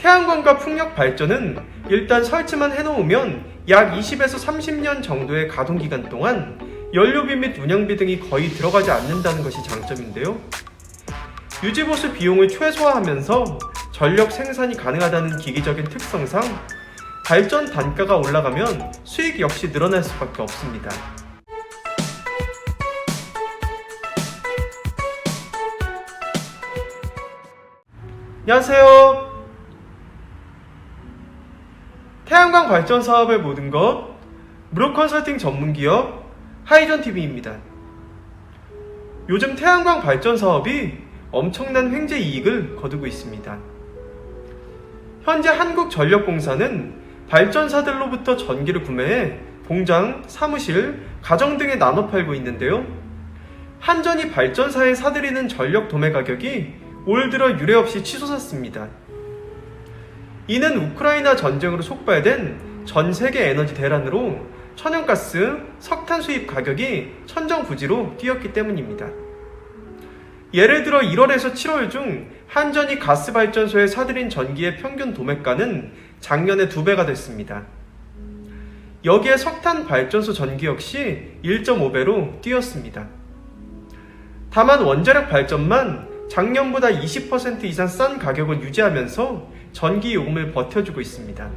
태양광과 풍력 발전은 일단 설치만 해놓으면 약 20에서 30년 정도의 가동 기간 동안 연료비 및 운영비 등이 거의 들어가지 않는다는 것이 장점인데요. 유지보수 비용을 최소화하면서 전력 생산이 가능하다는 기기적인 특성상 발전 단가가 올라가면 수익 역시 늘어날 수밖에 없습니다. 안녕하세요. 태양광 발전 사업의 모든 것 무료 컨설팅 전문 기업 하이전 TV입니다. 요즘 태양광 발전 사업이 엄청난 횡재 이익을 거두고 있습니다. 현재 한국전력공사는 발전사들로부터 전기를 구매해 공장, 사무실, 가정 등에 나눠 팔고 있는데요. 한전이 발전사에 사들이는 전력 도매 가격이 올 들어 유례 없이 치솟았습니다. 이는 우크라이나 전쟁으로 촉발된 전 세계 에너지 대란으로 천연가스, 석탄 수입 가격이 천정부지로 뛰었기 때문입니다. 예를 들어 1월에서 7월 중 한전이 가스발전소에 사들인 전기의 평균 도매가는 작년에 두 배가 됐습니다. 여기에 석탄 발전소 전기 역시 1.5배로 뛰었습니다. 다만 원자력 발전만 작년보다 20% 이상 싼 가격을 유지하면서 전기 요금을 버텨주고 있습니다.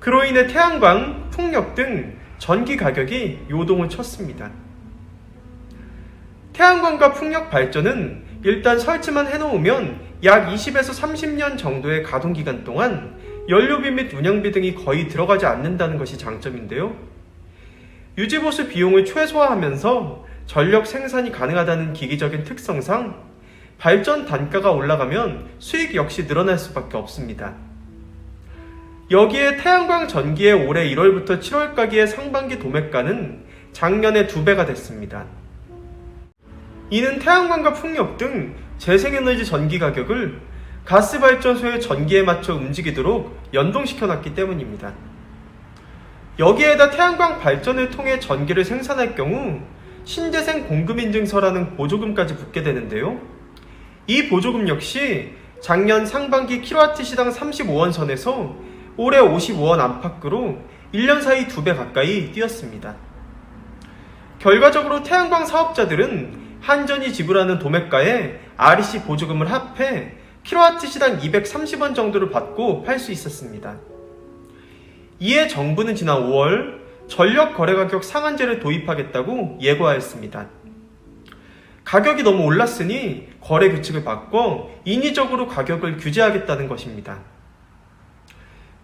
그로 인해 태양광, 풍력 등 전기 가격이 요동을 쳤습니다. 태양광과 풍력 발전은 일단 설치만 해놓으면 약 20에서 30년 정도의 가동 기간 동안 연료비 및 운영비 등이 거의 들어가지 않는다는 것이 장점인데요. 유지보수 비용을 최소화하면서 전력 생산이 가능하다는 기기적인 특성상 발전 단가가 올라가면 수익 역시 늘어날 수밖에 없습니다. 여기에 태양광 전기의 올해 1월부터 7월까지의 상반기 도매가는 작년에 두 배가 됐습니다. 이는 태양광과 풍력 등 재생에너지 전기 가격을 가스발전소의 전기에 맞춰 움직이도록 연동시켜 놨기 때문입니다. 여기에다 태양광 발전을 통해 전기를 생산할 경우 신재생 공급인증서라는 보조금까지 붙게 되는데요. 이 보조금 역시 작년 상반기 킬로와트 시당 35원 선에서 올해 55원 안팎으로 1년 사이 2배 가까이 뛰었습니다. 결과적으로 태양광 사업자들은 한전이 지불하는 도매가에 REC 보조금을 합해 킬로와트 시당 230원 정도를 받고 팔 수 있었습니다. 이에 정부는 지난 5월 전력 거래 가격 상한제를 도입하겠다고 예고하였습니다. 가격이 너무 올랐으니 거래 규칙을 바꿔 인위적으로 가격을 규제하겠다는 것입니다.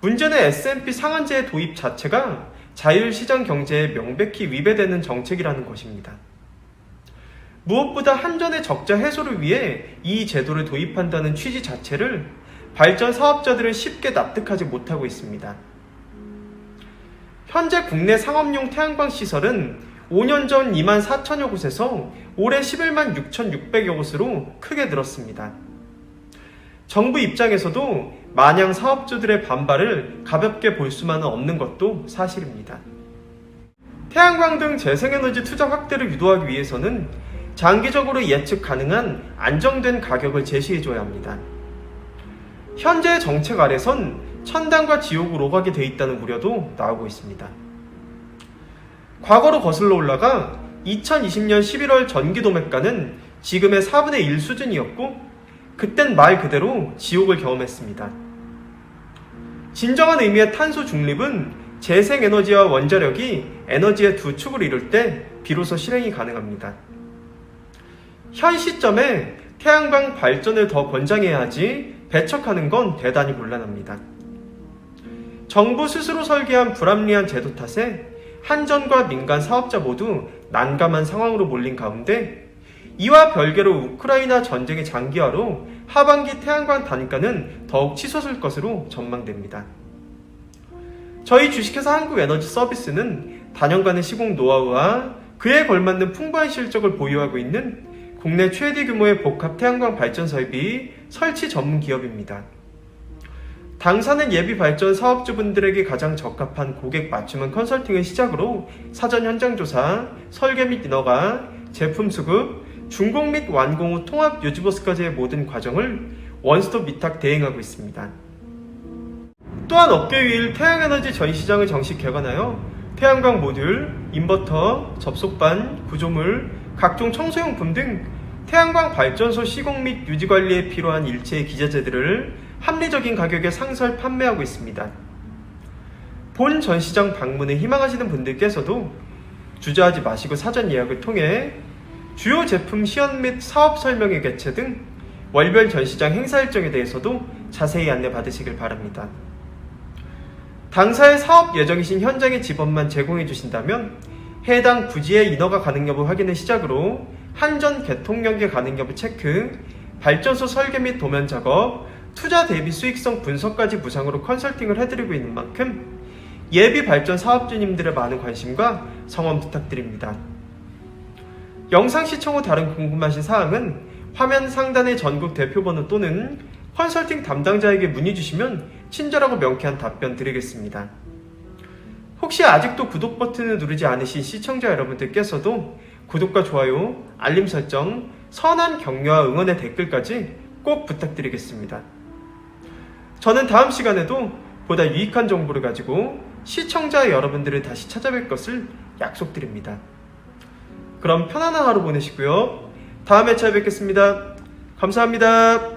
문제는 S&P 상한제 도입 자체가 자율시장 경제에 명백히 위배되는 정책이라는 것입니다. 무엇보다 한전의 적자 해소를 위해 이 제도를 도입한다는 취지 자체를 발전 사업자들은 쉽게 납득하지 못하고 있습니다. 현재 국내 상업용 태양광 시설은 5년 전 2만 4천여 곳에서 올해 11만 6,600여 곳으로 크게 늘었습니다. 정부 입장에서도 마냥 사업주들의 반발을 가볍게 볼 수만은 없는 것도 사실입니다. 태양광 등 재생에너지 투자 확대를 유도하기 위해서는 장기적으로 예측 가능한 안정된 가격을 제시해줘야 합니다. 현재 정책 아래선 천당과 지옥으로 가게 돼 있다는 우려도 나오고 있습니다. 과거로 거슬러 올라가 2020년 11월 전기 도매가는 지금의 4분의 1 수준이었고 그땐 말 그대로 지옥을 경험했습니다. 진정한 의미의 탄소 중립은 재생에너지와 원자력이 에너지의 두 축을 이룰 때 비로소 실행이 가능합니다. 현 시점에 태양광 발전을 더 권장해야 하지 배척하는 건 대단히 곤란합니다. 정부 스스로 설계한 불합리한 제도 탓에 한전과 민간 사업자 모두 난감한 상황으로 몰린 가운데 이와 별개로 우크라이나 전쟁의 장기화로 하반기 태양광 단가는 더욱 치솟을 것으로 전망됩니다. 저희 주식회사 한국에너지 서비스는 단연간의 시공 노하우와 그에 걸맞는 풍부한 실적을 보유하고 있는 국내 최대 규모의 복합 태양광 발전 설비 설치 전문 기업입니다. 당사는 예비 발전 사업주분들에게 가장 적합한 고객 맞춤형 컨설팅을 시작으로 사전 현장 조사, 설계 및 인허가, 제품 수급, 준공 및 완공 후 통합 유지보스까지의 모든 과정을 원스톱 위탁 대행하고 있습니다. 또한 업계 유일 태양에너지 전시장을 정식 개관하여 태양광 모듈, 인버터, 접속반, 구조물, 각종 청소용품 등 태양광 발전소 시공 및 유지 관리에 필요한 일체의 기자재들을 합리적인 가격에 상설 판매하고 있습니다. 본 전시장 방문을 희망하시는 분들께서도 주저하지 마시고 사전 예약을 통해 주요 제품 시연 및 사업 설명회 개최 등 월별 전시장 행사 일정에 대해서도 자세히 안내 받으시길 바랍니다. 당사의 사업 예정이신 현장의 지번만 제공해 주신다면 해당 부지의 인허가 가능 여부 확인을 시작으로 한전 개통 연계 가능 여부 체크, 발전소 설계 및 도면 작업, 투자 대비 수익성 분석까지 무상으로 컨설팅을 해드리고 있는 만큼 예비 발전 사업주님들의 많은 관심과 성원 부탁드립니다. 영상 시청 후 다른 궁금하신 사항은 화면 상단의 전국 대표번호 또는 컨설팅 담당자에게 문의 주시면 친절하고 명쾌한 답변 드리겠습니다. 혹시 아직도 구독 버튼을 누르지 않으신 시청자 여러분들께서도 구독과 좋아요, 알림 설정, 선한 격려와 응원의 댓글까지 꼭 부탁드리겠습니다. 저는 다음 시간에도 보다 유익한 정보를 가지고 시청자 여러분들을 다시 찾아뵐 것을 약속드립니다. 그럼 편안한 하루 보내시고요. 다음에 찾아뵙겠습니다. 감사합니다.